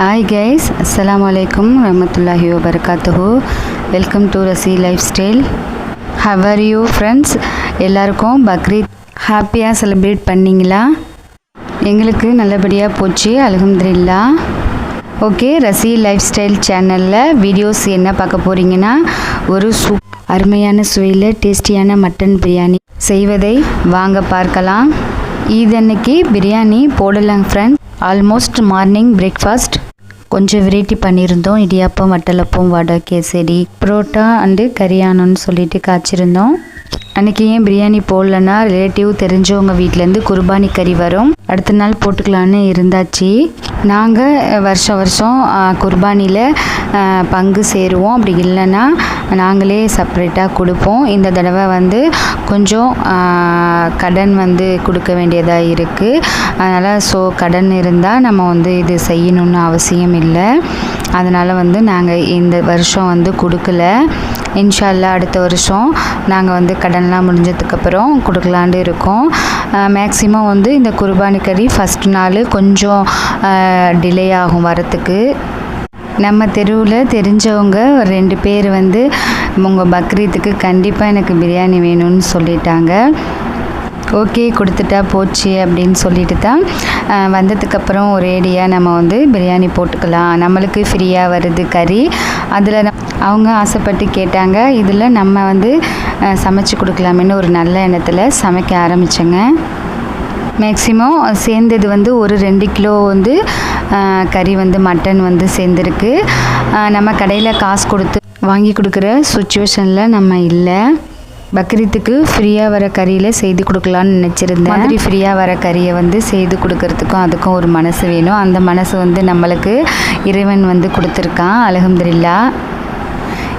Hi guys அஸ்லாம் அலைக்கும் ரஹமத்துல்லாஹி வபரகாத்துஹு welcome to Rasi life style how are you friends எல்லாருக்கும் பக்ரீத் ஹாப்பியாக செலிப்ரேட் பண்ணீங்களா? எங்களுக்கு நல்லபடியாக போச்சு அலகம்துல்லா ஓகே ரசி லைஃப் ஸ்டைல் சேனலில் வீடியோஸ் என்ன பார்க்க போகிறீங்கன்னா ஒரு சூப் அருமையான சுவையில் டேஸ்டியான மட்டன் பிரியாணி செய்வதை வாங்க பார்க்கலாம். ஈத் அன்னைக்கு பிரியாணி போடலாங்க ஃப்ரெண்ட்ஸ் ஆல்மோஸ்ட் மார்னிங் பிரேக்ஃபாஸ்ட் கொஞ்சம் வெரைட்டி பண்ணியிருந்தோம். இடியாப்பம் வட்டலப்பம் வடை கேசரி புரோட்டா அண்டு கரியானம்னு சொல்லிட்டு காய்ச்சிருந்தோம். அன்னைக்கு ஏன் பிரியாணி போடலன்னா ரிலேட்டிவ் தெரிஞ்சவங்க வீட்டிலேருந்து குர்பானி கறி வரும். அடுத்த நாள் போட்டுக்கலான்னு இருந்தாச்சு. நாங்கள் வருஷம் வருஷம் குர்பானியில் பங்கு சேருவோம். அப்படி இல்லைன்னா நாங்களே செப்ரேட்டாக கொடுப்போம். இந்த தடவை வந்து கொஞ்சம் கடன் வந்து கொடுக்க வேண்டியதாக இருக்குது அதனால் ஸோ கடன் இருந்தால் நம்ம வந்து இது செய்யணும்னு அவசியம் இல்லை. அதனால் வந்து நாங்கள் இந்த வருஷம் வந்து கொடுக்கல. இன்ஷால்லா அடுத்த வருஷம் நாங்கள் வந்து கடன்லாம் முடிஞ்சதுக்கப்புறம் கொடுக்கலான்னு இருக்கோம். மேக்ஸிமம் வந்து இந்த குர்பானி கறி ஃபஸ்ட் நாள் கொஞ்சம் டிலே ஆகும் வரத்துக்கு. நம்ம தெருவில் தெரிஞ்சவங்க ரெண்டு பேர் வந்து உங்கள் பக்ரீத்துக்கு கண்டிப்பாக எனக்கு பிரியாணி வேணும்னு சொல்லிட்டாங்க. ஓகே கொடுத்துட்டா போச்சு அப்படின்னு சொல்லிட்டு தான் வந்ததுக்கப்புறம் ஒரேடியாக நம்ம வந்து பிரியாணி போட்டுக்கலாம். நம்மளுக்கு ஃப்ரீயாக வருது கறி. அதில் அவங்க ஆசைப்பட்டு கேட்டாங்க இதில் நம்ம வந்து சமைச்சு கொடுக்கலாமேன்னு ஒரு நல்ல எண்ணத்தில் சமைக்க ஆரம்பித்தேங்க மேக்ஸிமம் சேர்ந்தது வந்து ஒரு ரெண்டு கிலோ வந்து கறி வந்து மட்டன் வந்து சேர்ந்துருக்கு. நம்ம கடையில் காசு கொடுத்து வாங்கி கொடுக்குற சுச்சுவேஷனில் நம்ம இல்லை. பக்ரீத்துக்கு ஃப்ரீயாக வர கறியில் செய்து கொடுக்கலான்னு நினச்சிருந்தேன். மாதிரி ஃப்ரீயாக வர கறியை வந்து செய்து கொடுக்கறதுக்கும் அதுக்கும் ஒரு மனசு வேணும். அந்த மனசு வந்து நம்மளுக்கு இறைவன் வந்து கொடுத்துருக்கான் அலகம்துல்லா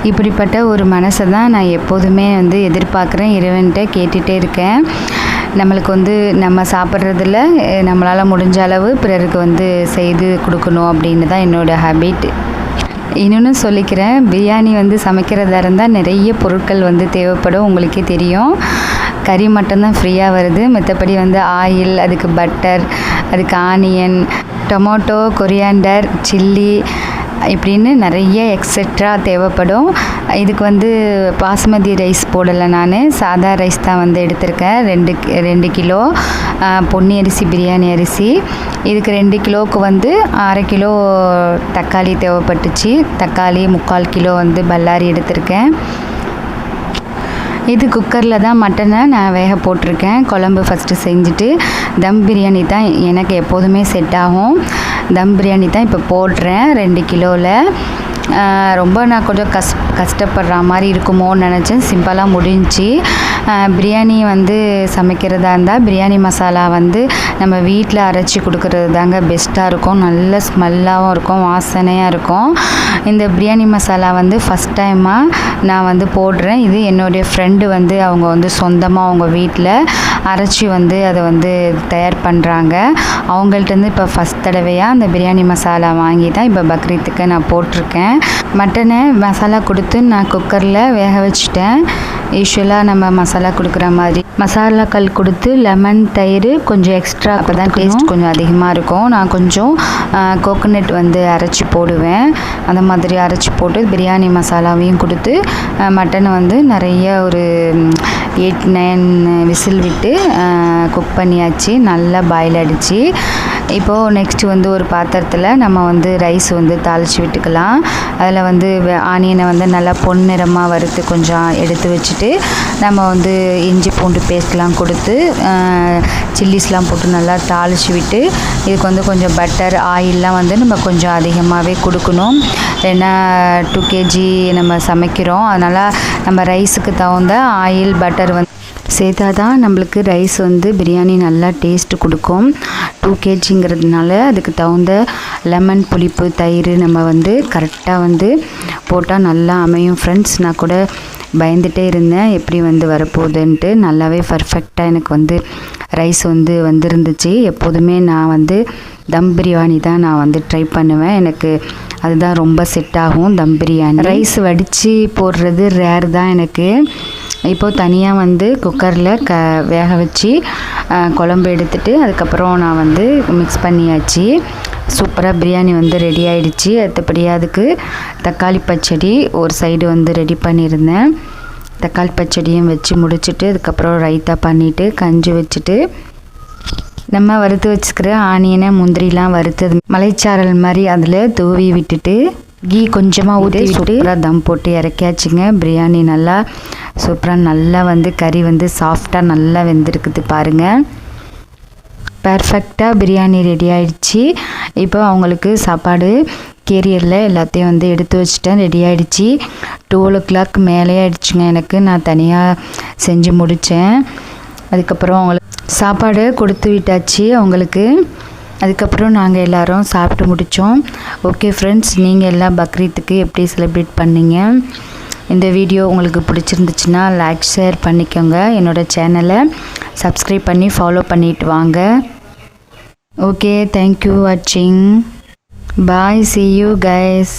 இப்படிப்பட்ட ஒரு மனசை தான் நான் எப்போதுமே வந்து எதிர்பார்க்குறேன் இறைவன்கிட்ட கேட்டுகிட்டே இருக்கேன். நம்மளுக்கு வந்து நம்ம சாப்பிட்றதுல நம்மளால் முடிஞ்ச அளவு பிறருக்கு வந்து செய்து கொடுக்கணும் அப்படின்னு தான் என்னோடய ஹேபிட் இன்னொன்று சொல்லிக்கிறேன் பிரியாணி வந்து சமைக்கிறதா இருந்தால் நிறைய பொருட்கள் வந்து தேவைப்படும் உங்களுக்கே தெரியும். கறி மட்டும்தான் ஃப்ரீயாக வருது. மற்றபடி வந்து ஆயில் அதுக்கு பட்டர் அதுக்கு ஆனியன் டொமேட்டோ கொரியாண்டர் சில்லி இப்படின்னு நிறைய எக்ஸெட்ரா தேவைப்படும். இதுக்கு வந்து பாஸ்மதி ரைஸ் போடலை நான். சாதா ரைஸ் தான் வந்து எடுத்திருக்கேன். ரெண்டு ரெண்டு கிலோ. பொன்னி அரிசி பிரியாணி அரிசி. இதுக்கு ரெண்டு கிலோவுக்கு வந்து அரை கிலோ தக்காளி தேவைப்பட்டுச்சு. தக்காளி முக்கால் கிலோ வந்து பல்லாரி எடுத்திருக்கேன். இது குக்கரில் தான் மட்டனை நான் வேக போட்டிருக்கேன். குழம்பு ஃபஸ்ட்டு செஞ்சுட்டு தம் பிரியாணி தான் எனக்கு எப்போதுமே செட் ஆகும். தம் பிரியாணி தான் இப்போ போடுறேன் ரெண்டு கிலோவில் ரொம்ப நான் கொஞ்சம் கஷ் கஷ்டப்படுற மாதிரி இருக்குமோன்னு நினச்சேன். சிம்பிளாக முடிஞ்சு பிரியாணி வந்து சமைக்கிறதா இருந்தால் பிரியாணி மசாலா வந்து நம்ம வீட்டில் அரைச்சி கொடுக்கறது தாங்க பெஸ்ட்டாக இருக்கும். நல்ல ஸ்மெல்லாகவும் இருக்கும் வாசனையாக இருக்கும். இந்த பிரியாணி மசாலா வந்து ஃபஸ்ட் டைமாக நான் வந்து போடுறேன். இது என்னுடைய ஃப்ரெண்டு வந்து அவங்க வந்து சொந்தமாக அவங்க வீட்டில் அரைச்சி வந்து அதை வந்து தயார் பண்ணுறாங்க அவங்கள்ட்டேருந்து இப்போ ஃபஸ்ட் தடவையாக அந்த பிரியாணி மசாலா வாங்கி தான் இப்போ பக்ரீத்துக்கு நான் போட்டிருக்கேன். மட்டனை மசாலா கொடுத்து நான் குக்கரில் வேக வச்சுட்டேன். யூஸ்வலாக நம்ம மசாலா கொடுக்குற மாதிரி. மசாலாக்கள் கொடுத்து லெமன் தயிர் கொஞ்சம் எக்ஸ்ட்ரா அப்போ தான் டேஸ்ட் கொஞ்சம் அதிகமாக இருக்கும். நான் கொஞ்சம் கோகோனட் வந்து அரைச்சி போடுவேன். அந்த மாதிரி அரைச்சி போட்டு பிரியாணி மசாலாவையும் கொடுத்து மட்டனை வந்து நிறைய ஒரு எயிட் நைன் விசில் விட்டு குக் பண்ணியாச்சு. நல்லா பாயில் அடித்து இப்போது நெக்ஸ்ட் வந்து ஒரு பாத்திரத்தில் நம்ம வந்து ரைஸ் வந்து தாளித்து விட்டுக்கலாம். அதில் வந்து ஆனியனை வந்து நல்லா பொன்னிறமாக வறுத்து கொஞ்சம் எடுத்து வச்சுட்டு நம்ம வந்து இஞ்சி பூண்டு பேஸ்ட்லாம் கொடுத்து சில்லிஸ்லாம் போட்டு நல்லா தாளித்து விட்டு இதுக்கு வந்து கொஞ்சம் பட்டர் ஆயிலெலாம் வந்து நம்ம கொஞ்சம் அதிகமாகவே கொடுக்கணும். ஏன்னா டூ கேஜி நம்ம சமைக்கிறோம். அதனால் நம்ம ரைஸுக்கு தகுந்த ஆயில் பட்டர் வந்து சேர்த்தா தான் நம்மளுக்கு ரைஸ் வந்து பிரியாணி நல்லா டேஸ்ட்டு கொடுக்கும். டூ கேஜிங்கிறதுனால அதுக்கு தகுந்த லெமன் புளிப்பு தயிர் நம்ம வந்து கரெக்டாக வந்து போட்டால் நல்லா அமையும். ஃப்ரெண்ட்ஸ் நான் கூட பயந்துட்டே இருந்தேன். எப்படி வந்து வரப்போகுதுன்ட்டு. நல்லாவே பர்ஃபெக்டாக எனக்கு வந்து ரைஸ் வந்து வந்திருந்துச்சு. எப்போதுமே நான் வந்து தம் பிரியாணி தான் நான் வந்து ட்ரை பண்ணுவேன். எனக்கு அதுதான் ரொம்ப செட் ஆகும் தம் பிரியாணி. ரைஸ் வடித்து போடுறது ரேர் தான் எனக்கு. இப்போது தனியாக வந்து குக்கரில் க வேக வச்சு குழம்பு எடுத்துட்டு அதுக்கப்புறம் நான் வந்து மிக்ஸ் பண்ணியாச்சு. சூப்பராக பிரியாணி வந்து ரெடி ஆகிடுச்சி அடுத்தபடி அதுக்கு தக்காளி பச்சடி ஒரு சைடு வந்து ரெடி பண்ணியிருந்தேன். தக்காளி பச்சடியும் வச்சு முடிச்சுட்டு அதுக்கப்புறம் ரைத்தா பண்ணிவிட்டு கஞ்சி வச்சுட்டு நம்ம வறுத்து வச்சுக்கிற ஆனியனை முந்திரிலாம் வறுத்து மலைச்சாரல் மாதிரி அதில் தூவி விட்டுட்டு கீ கொஞ்சமாக ஊற்றி சூப்பராக தம் போட்டு இறக்கியாச்சுங்க. பிரியாணி நல்லா சூப்பராக நல்லா வந்து கறி வந்து சாஃப்டாக நல்லா வெந்திருக்குது பாருங்கள் பர்ஃபெக்டாக பிரியாணி ரெடி ஆயிடுச்சு. இப்போ அவங்களுக்கு சாப்பாடு கேரியரில் எல்லாத்தையும் வந்து எடுத்து வச்சுட்டேன். ரெடி ஆகிடுச்சி டுவெல் ஓ கிளாக் மேலே ஆயிடுச்சுங்க எனக்கு. நான் தனியாக செஞ்சு முடித்தேன் அதுக்கப்புறம் அவங்களுக்கு சாப்பாடு கொடுத்து விட்டாச்சு அவங்களுக்கு. அதுக்கப்புறம் நாங்கள் எல்லோரும் சாப்பிட்டு முடித்தோம் ஓகே ஃப்ரெண்ட்ஸ் நீங்கள் எல்லாம் பக்ரீத்துக்கு எப்படி செலிப்ரேட் பண்ணீங்க? இந்த வீடியோ உங்களுக்கு பிடிச்சிருந்துச்சுன்னா லைக் ஷேர் பண்ணிக்கோங்க. என்னோடய சேனலை சப்ஸ்கிரைப் பண்ணி ஃபாலோ பண்ணிட்டு வாங்க. ஓகே தேங்க்யூ வாட்சிங் பாய் சி யூ கைஸ்